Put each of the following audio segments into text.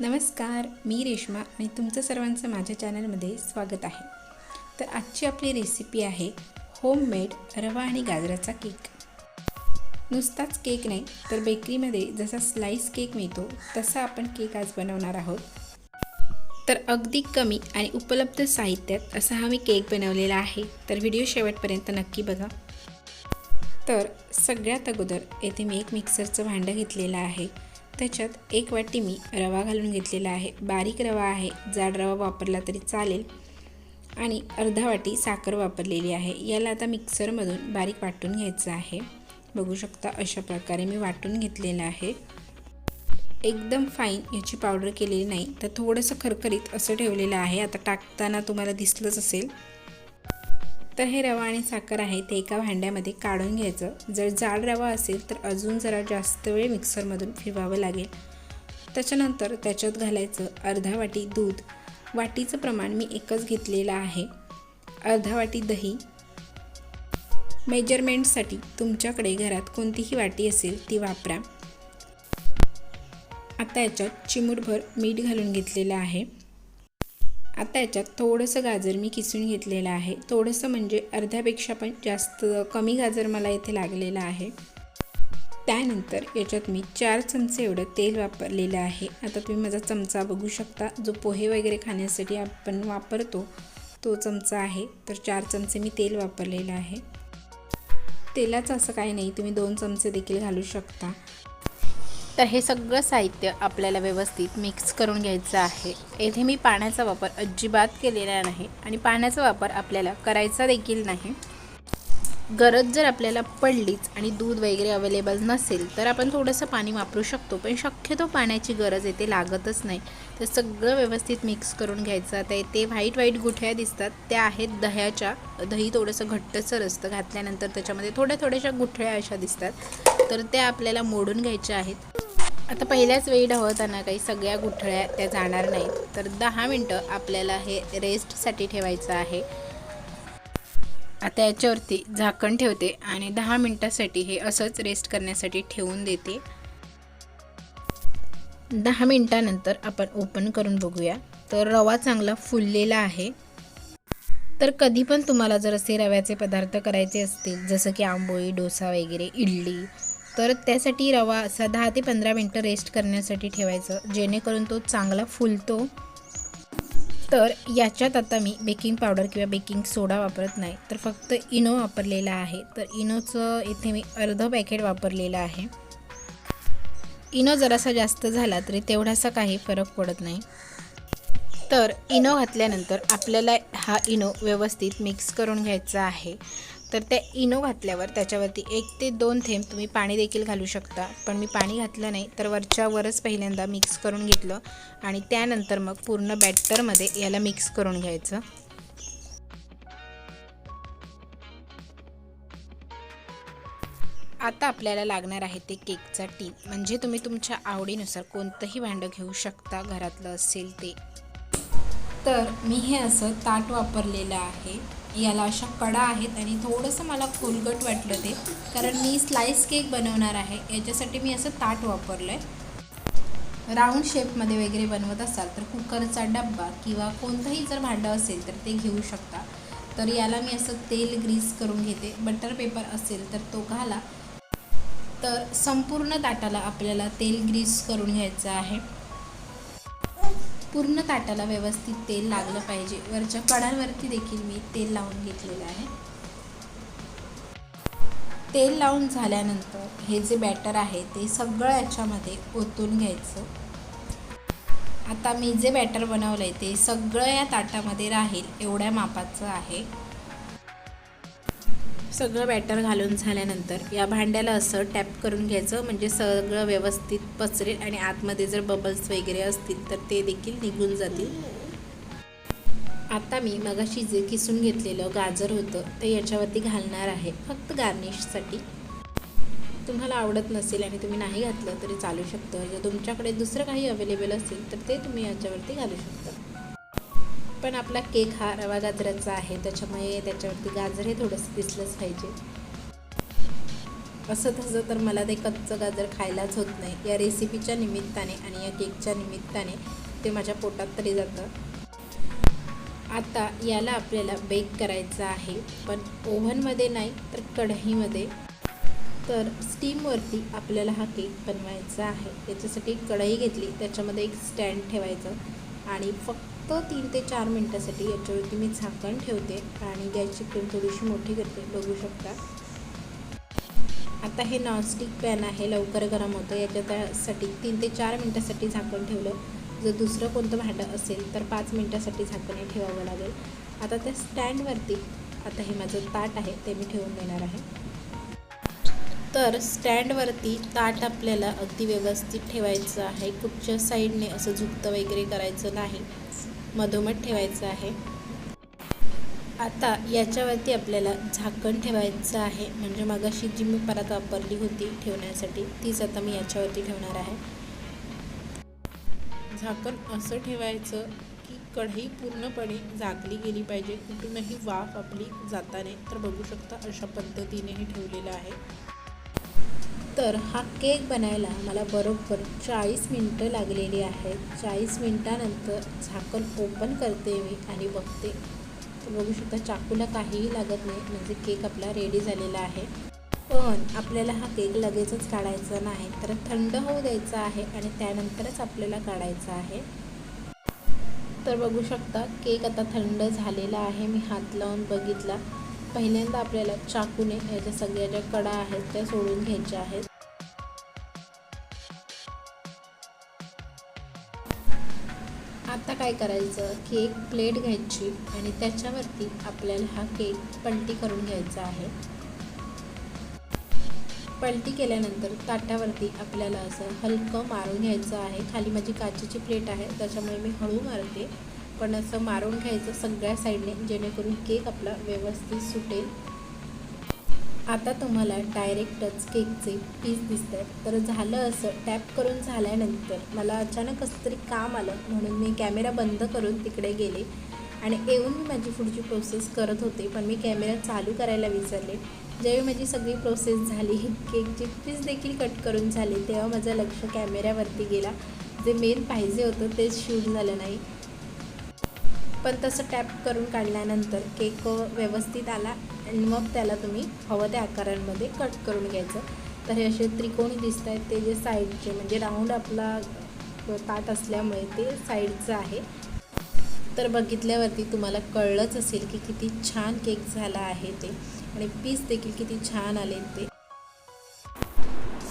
नमस्कार मी रेश्मा आणि तुमचं सर्वांचं माझ्या चॅनलमध्ये स्वागत आहे. तर आजची आपली रेसिपी आहे होममेड रवा आणि गाजराचा केक नुसताच केक नाही तर बेकरीमध्ये जसा स्लाईस केक मिळतो तसा आपण केक आज बनवणार आहोत. तर अगदी कमी आणि उपलब्ध साहित्यात असा हा मी केक बनवलेला आहे तर व्हिडिओ शेवटपर्यंत नक्की बघा. तर सगळ्यात अगोदर येथे मी एक मिक्सरचं भांडं घेतलेलं आहे. त्याच्यात एक वाटी मी रवा घालून घेतलेला आहे. बारीक रवा आहे. जाड रवा वापरला तरी चालेल. आणि अर्धा वाटी साखर वापरलेली आहे. याला आता मिक्सरमधून बारीक वाटून घ्यायचं आहे. बघू शकता अशा प्रकारे मी वाटून घेतलेलं आहे. एकदम फाईन याची पावडर केलेली नाही. तर थोडंसं खरखरीत असं ठेवलेलं आहे. आता टाकताना तुम्हाला दिसलंच असेल. तर हे रवा आणि साखर आहे ते एका भांड्यामध्ये काढून घ्यायचं. जर जाड रवा असेल तर अजून जरा जास्त वेळ मिक्सरमधून फिरवावं लागेल. त्याच्यानंतर त्याच्यात घालायचं अर्धा वाटी दूध. वाटीचं प्रमाण मी एकच घेतलेलं आहे. अर्धा वाटी दही. मेजरमेंटसाठी तुमच्याकडे घरात कोणतीही वाटी असेल ती वापरा. आता याच्यात चिमूटभर मीठ घालून घेतलेलं आहे. आता याच्यात थोडंसं गाजर मी किसून घेतलेलं आहे. थोडंसं म्हणजे अर्ध्यापेक्षा पण जास्त कमी गाजर मला इथे लागलेलं आहे. त्यानंतर याच्यात मी चार चमचे एवढं तेल वापरलेलं आहे. आता तुम्ही माझा चमचा बघू शकता. जो पोहे वगैरे खाण्यासाठी आपण वापरतो तो चमचा आहे. तर चार चमचे मी तेल वापरलेलं आहे. तेलाचं असं काही नाही. तुम्ही दोन चमचे देखील घालू शकता. तर हे सगळं साहित्य आपल्याला व्यवस्थित मिक्स करून घ्यायचं आहे. येथे मी पाण्याचा वापर अजिबात केलेला नाही आणि पाण्याचा वापर आपल्याला करायचा देखील नाही. गरज जर आपल्याला पडलीच आणि दूध वगैरे अवेलेबल नसेल तर आपण थोडंसं पाणी वापरू शकतो. पण शक्यतो पाण्याची गरज येते लागतच नाही. तर सगळं व्यवस्थित मिक्स करून घ्यायचं. आता येते व्हाईट व्हाईट गुठ्या दिसतात. त्या आहेत दह्याच्या. दही थोडंसं घट्टसर असतं. घातल्यानंतर त्याच्यामध्ये थोड्या थोड्याशा गुठळ्या अशा दिसतात. तर त्या आपल्याला मोडून घ्यायच्या आहेत. आता पहिल्याच वेळी ढवळताना काही सगळ्या गुठळ्या त्या जाणार नाहीत. तर दहा मिनटं आपल्याला हे रेस्टसाठी ठेवायचं आहे. आता याच्यावरती झाकण ठेवते आणि दहा मिनटासाठी हे असंच रेस्ट करण्यासाठी ठेवून देते. दहा मिनटानंतर आपण ओपन करून बघूया. तर रवा चांगला फुललेला आहे. तर कधी पण तुम्हाला जर असे रव्याचे पदार्थ करायचे असतील जसं की आंबोळी डोसा वगैरे इडली तर त्यासाठी रवा असा दहा ते पंधरा मिनटं रेस्ट करण्यासाठी ठेवायचं. जेणेकरून तो चांगला फुलतो. तर याच्यात आता मी बेकिंग पावडर किंवा बेकिंग सोडा वापरत नाही. तर फक्त इनो वापरलेला आहे. तर इनोचं इथे मी अर्धं पॅकेट वापरलेलं आहे. इनो जरासा जास्त झाला तरी तेवढासा काही फरक पडत नाही. तर इनो घातल्यानंतर आपल्याला हा इनो व्यवस्थित मिक्स करून घ्यायचा आहे. तर त्या इनो घातल्यावर त्याच्यावरती एक ते दोन थेंब तुम्ही पाणी देखील घालू शकता. पण मी पाणी घातलं नाही तर वरच्या वरच पहिल्यांदा मिक्स करून घेतलं आणि त्यानंतर मग पूर्ण बॅटरमध्ये याला मिक्स करून घ्यायचं. आता आपल्याला लागणार आहे ते केकचा टीन म्हणजे तुम्ही तुमच्या आवडीनुसार कोणतंही भांडं घेऊ शकता घरातलं असेल ते. तर मी हे असं ताट वापरलेलं आहे. याला अशा कडा आहेत आणि थोडंसं मला खोलगट वाटलं ते. कारण मी स्लाईस केक बनवणार आहे. याच्यासाठी मी असं ताट वापरलं आहे राऊंड शेपमध्ये वगैरे बनवत असाल तर कुकरचा डब्बा किंवा कोणतंही जर भांडं असेल तर ते घेऊ शकता. तर याला मी असं तेल ग्रीस करून घेते. बटर पेपर असेल तर तो घाला. तर संपूर्ण ताटाला आपल्याला तेल ग्रीस करून घ्यायचं आहे. पूर्ण ताटाला व्यवस्थित तेल लागलं पाहिजे. वरच्या कडांवरती देखील मी तेल लावून घेतलेलं आहे. तेल लावून झाल्यानंतर हे जे बॅटर आहे ते सगळं याच्यामध्ये ओतून घ्यायचं. आता मी जे बॅटर बनवलं आहे ते सगळं या ताटामध्ये राहील एवढ्या मापाचं आहे. सगळं बॅटर घालून झाल्यानंतर या भांड्याला असं टॅप करून घ्यायचं म्हणजे सगळं व्यवस्थित पसरेल आणि आतमध्ये जर बबल्स वगैरे असतील तर ते देखील निघून जातील. आता मी मगाशी जे किसून घेतलेलं गाजर होतं ते याच्यावरती घालणार आहे फक्त गार्निशसाठी. तुम्हाला आवडत नसेल आणि तुम्ही नाही घातलं तरी चालू शकतं. जर तुमच्याकडे दुसरं काही अवेलेबल असेल तर ते तुम्ही याच्यावरती घालू शकता. पण आपला केक हा रवा गाजराचा आहे त्याच्यामुळे त्याच्यावरती गाजर हे थोडंसं दिसलंच पाहिजे. असं तसं तर मला ते कच्चं गाजर खायलाच होत नाही. या रेसिपीच्या निमित्ताने आणि या केकच्या निमित्ताने ते माझ्या पोटात तरी जातं. आता याला आपल्याला बेक करायचं आहे पण ओव्हनमध्ये नाही तर कढईमध्ये. तर स्टीमवरती आपल्याला हा केक बनवायचा आहे. त्याच्यासाठी कढई घेतली त्याच्यामध्ये एक स्टँड ठेवायचं आणि फक्त तीन ते चार मिनटासाठी याच्यावरती मी झाकण ठेवते आणि गॅसची फ्लेम थोडीशी मोठी करते. बघू शकता. आता हे नॉनस्टिक पॅन आहे लवकर गरम होतं. याच्यासाठी तीन ते चार मिनटासाठी झाकण ठेवलं. जर दुसरं कोणतं भांडं असेल तर पाच मिनटासाठी झाकण ठेवावं लागेल. आता त्या स्टँडवरती आता हे माझं ताट आहे ते मी ठेवून देणार आहे. तर स्टँडवरती ताट आपल्याला अगदी व्यवस्थित ठेवायचं आहे. कुठच्या साईडने असं झुकतं वगैरे करायचं नाही. मधोमध ठेवायचं आहे. आता याच्यावरती आपल्याला झाकण ठेवायचं आहे. म्हणजे मगाशी जी मी परत वापरली होती ठेवण्यासाठी तीच आता मी याच्यावरती ठेवणार आहे. झाकण असं ठेवायचं की कढई पूर्णपणे झाकली गेली पाहिजे. कुठूनही वाफ आपली जाताने. तर बघू शकता अशा पद्धतीने हे ठेवलेलं आहे. तर हा केक बनायला मला बरोबर चाळीस मिनटं लागलेली आहेत. चाळीस मिनटानंतर झाकण ओपन करते मी आणि बघते. बघू शकता चाकूला काहीही लागत नाही. म्हणजे केक आपला रेडी झालेला आहे. पण आपल्याला हा केक लगेचच काढायचा नाही. तर थंड होऊ द्यायचा आहे आणि त्यानंतरच आपल्याला काढायचा आहे. तर बघू शकता केक आता थंड झालेला आहे. मी हात लावून बघितला. पहिल्यांदा आपल्याला चाकूने ह्याच्या सगळ्या ज्या कडा आहेत त्या सोडून घ्यायच्या आहेत. आता काय करायचं? की एक प्लेट घ्यायची आणि त्याच्यावरती आपल्याला हा केक पलटी करून घ्यायचा आहे. पलटी केल्यानंतर ताटावरती आपल्याला असं हलकं मारून घ्यायचं आहे. खाली माझी काचेची प्लेट आहे त्याच्यामुळे मी हळू मारते. पण असं मारून घ्यायचं सगळ्या साईडने जेणेकरून केक आपला व्यवस्थित सुटेल. आता तुम्हाला डायरेक्टच केकचे पीस दिसत आहेत तर झालं असं टॅप करून झाल्यानंतर मला अचानक असं तरी काम आलं म्हणून मी कॅमेरा बंद करून तिकडे गेले. आणि येऊन मी माझी पुढची प्रोसेस करत होते पण मी कॅमेरा चालू करायला विसरले. ज्यावेळी माझी सगळी प्रोसेस झाली केकचे पीस देखील कट करून झाले तेव्हा माझं लक्ष कॅमेऱ्यावरती गेला. जे मेन पाहिजे होतं तेच शूट झालं नाही. पण तसं टॅप करून काढल्यानंतर केक व्यवस्थित आला आणि मग त्याला तुम्ही हवं त्या आकारांमध्ये कट करून घ्यायचं. तर हे असे त्रिकोणी दिसत आहेत. ते जे साईडचे म्हणजे राऊंड आपला ताट असल्यामुळे ते साईडचं आहे. तर बघितल्यावरती तुम्हाला कळलंच असेल की किती छान केक झाला आहे ते आणि पीस देखील किती छान आले ते.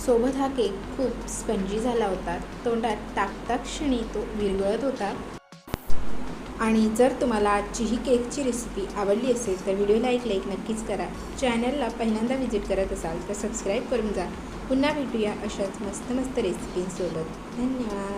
सोबत हा केक खूप स्पंजी झाला होता. तोंडात टाकता क्षणी तो विरगळत होता. आणि जर तुम्हाला आजची ही केकची रेसिपी आवडली असेल तर व्हिडिओला एक लाईक नक्कीच करा. चॅनलला पहिल्यांदा व्हिजिट करत असाल तर सबस्क्राईब करून जा. पुन्हा भेटूया अशाच मस्त मस्त रेसिपींसोबत धन्यवाद.